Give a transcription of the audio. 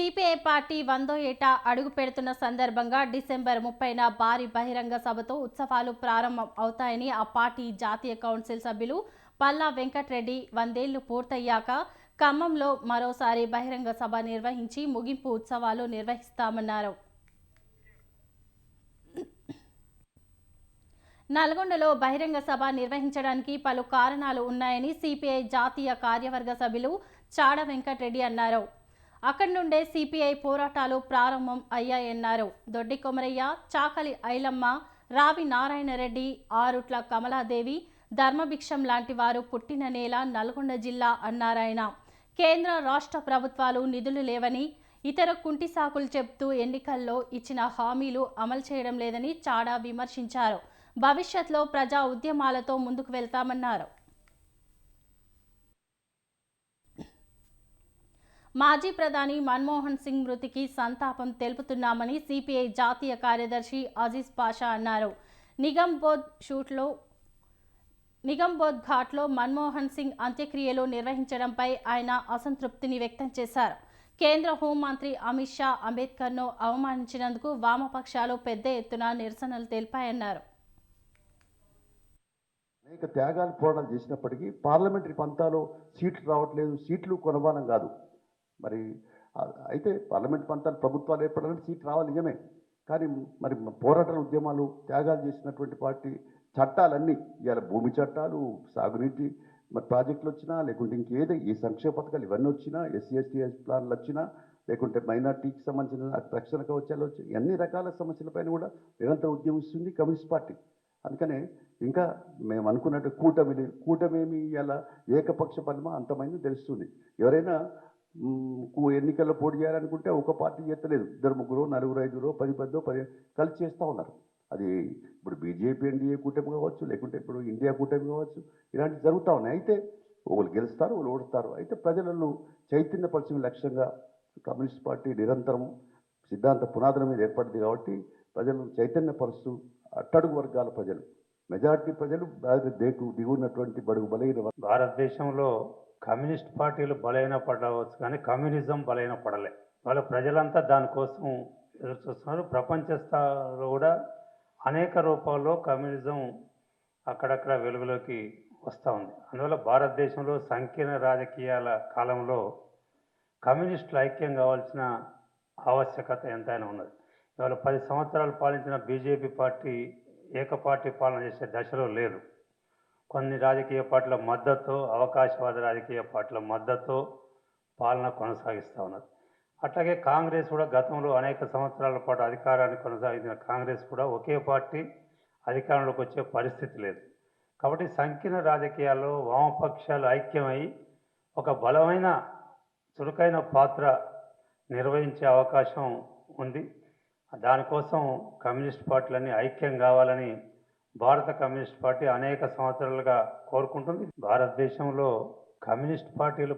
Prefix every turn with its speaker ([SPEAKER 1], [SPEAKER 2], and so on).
[SPEAKER 1] CPI party వందో ఏటా అడుగు పెడుతున్న సందర్భంగా డిసెంబర్ ముప్పైన భారీ బహిరంగ సభతో ఉత్సవాలు ప్రారంభం అవుతాయని ఆ పార్టీ జాతీయ కౌన్సిల్ సభ్యులు పల్లా వెంకట్రెడ్డి వందేళ్ళు పూర్తయ్యాక ఖమ్మంలో మరోసారి బహిరంగ సభ నిర్వహించి ముగింపు ఉత్సవాలు నిర్వహిస్తామన్నారు. నల్గొండలో బహిరంగ సభ నిర్వహించడానికి పలు కారణాలు ఉన్నాయని సిపిఐ జాతీయ కార్యవర్గ సభ్యులు చాడ వెంకట్రెడ్డి అన్నారు. అక్కడి నుండే సిపిఐ పోరాటాలు ప్రారంభం అయ్యాయన్నారు. దొడ్డి కొమరయ్య చాకలి ఐలమ్మ రావి నారాయణరెడ్డి ఆరుట్ల కమలాదేవి ధర్మభిక్షం లాంటి వారు పుట్టిన నేల నల్గొండ జిల్లా అన్నారాయన కేంద్ర రాష్ట్ర ప్రభుత్వాలు నిధులు లేవని ఇతర కుంటి సాకులు చెప్తూ ఎన్నికల్లో ఇచ్చిన హామీలు అమలు చేయడం లేదని చాడా విమర్శించారు. భవిష్యత్లో ప్రజా ఉద్యమాలతో ముందుకు వెళ్తామన్నారు. మాజీ ప్రధాని మన్మోహన్ సింగ్ మృతికి సంతాపం తెలుపుతున్నామని సిపిఐ జాతీయ కార్యదర్శి అజీజ్ పాషా అన్నారు. నిగంబోధ్ షూట్లో నిగంబోధ్ ఘాట్లో మన్మోహన్ సింగ్ అంత్యక్రియలు నిర్వహించడంపై ఆయన అసంతృప్తిని వ్యక్తం చేశారు. కేంద్ర హోంమంత్రి అమిత్ షా అంబేద్కర్ను అవమానించినందుకు వామపక్షాలు పెద్ద ఎత్తున నిరసనలు తెలిపాయన్నారు.
[SPEAKER 2] అనేక త్యాగాలు పోరాటాలు చేసినప్పటికీ పార్లమెంటరీ పంతాలో సీట్లు రావట్లేదు సీట్లు కొనబానం కాదు. మరి అయితే పార్లమెంట్ ప్రాంతాలు ప్రభుత్వాలు ఏర్పడాలంటే సీట్ రావాలి నిజమే. కానీ మరి పోరాటాల ఉద్యమాలు త్యాగాలు చేసినటువంటి పార్టీ చట్టాలన్నీ ఇవాళ భూమి చట్టాలు సాగునీటి మరి ప్రాజెక్టులు వచ్చినా లేకుంటే ఇంకేదో ఈ సంక్షేమ పథకాలు ఇవన్నీ వచ్చినా ఎస్సీ ఎస్టీ ప్లాన్లు వచ్చినా లేకుంటే మైనార్టీకి సంబంధించిన రక్షణ కవచాలు వచ్చి అన్ని రకాల సమస్యలపైన కూడా నిరంతరం ఉద్యమిస్తుంది కమ్యూనిస్ట్ పార్టీ. అందుకనే ఇంకా మేము అనుకున్నట్టు కూటమి కూటమేమి ఇలా ఏకపక్ష పరమా అంతమైంది తెలుస్తుంది. ఎవరైనా ఎన్నికల్లో పోటీ చేయాలనుకుంటే ఒక పార్టీ చేస్తలేదు. ఇద్దరు ముగ్గురు నలుగురు ఐదుగురు పది పదో పది కలిసి చేస్తూ ఉన్నారు. అది ఇప్పుడు బీజేపీ ఎన్డీఏ కూటమి కావచ్చు లేకుంటే ఇప్పుడు ఇండియా కూటమి కావచ్చు ఇలాంటివి జరుగుతూ ఉన్నాయి. అయితే ఒకళ్ళు గెలుస్తారు ఒకరు ఓడుస్తారు అయితే ప్రజలను చైతన్యపరిచిన లక్ష్యంగా కమ్యూనిస్ట్ పార్టీ నిరంతరం సిద్ధాంత పునాదుల మీద ఏర్పడింది కాబట్టి ప్రజలను చైతన్యపరుస్తూ అట్టడుగు వర్గాల ప్రజలు మెజారిటీ ప్రజలు బాగా దేకు దిగున్నటువంటి బడుగు బలైన
[SPEAKER 3] భారతదేశంలో కమ్యూనిస్ట్ పార్టీలు బలైన పడవచ్చు కానీ కమ్యూనిజం బలైన పడలే. వాళ్ళ ప్రజలంతా దానికోసం ఎదురు చూస్తున్నారు ప్రపంచ స్థాయిలో కూడా అనేక రూపాల్లో కమ్యూనిజం అక్కడక్కడ వెలుగులోకి వస్తూ ఉంది. అందువల్ల భారతదేశంలో సంకీర్ణ రాజకీయాల కాలంలో కమ్యూనిస్టులు ఐక్యం కావాల్సిన ఆవశ్యకత ఎంతైనా ఉన్నది. ఇవాళ పది సంవత్సరాలు పాలించిన బీజేపీ పార్టీ ఏకపార్టీ పాలన చేసే దశలో లేదు. కొన్ని రాజకీయ పార్టీల మద్దతు అవకాశవాద రాజకీయ పార్టీల మద్దతు పాలన కొనసాగిస్తూ ఉన్నది అట్లాగే కాంగ్రెస్ కూడా గతంలో అనేక సంవత్సరాల పాటు అధికారాన్ని కొనసాగించిన కాంగ్రెస్ కూడా ఒకే పార్టీ అధికారంలోకి వచ్చే పరిస్థితి లేదు. కాబట్టి సంకీర్ణ రాజకీయాల్లో వామపక్షాలు ఐక్యమై ఒక బలమైన చురుకైన పాత్ర నిర్వహించే అవకాశం ఉంది. దానికోసం కమ్యూనిస్ట్ పార్టీలన్నీ ఐక్యం కావాలని భారత కమ్యూనిస్ట్ పార్టీ అనేక సంవత్సరాలుగా కోరుకుంటుంది. భారతదేశంలో కమ్యూనిస్ట్ పార్టీలు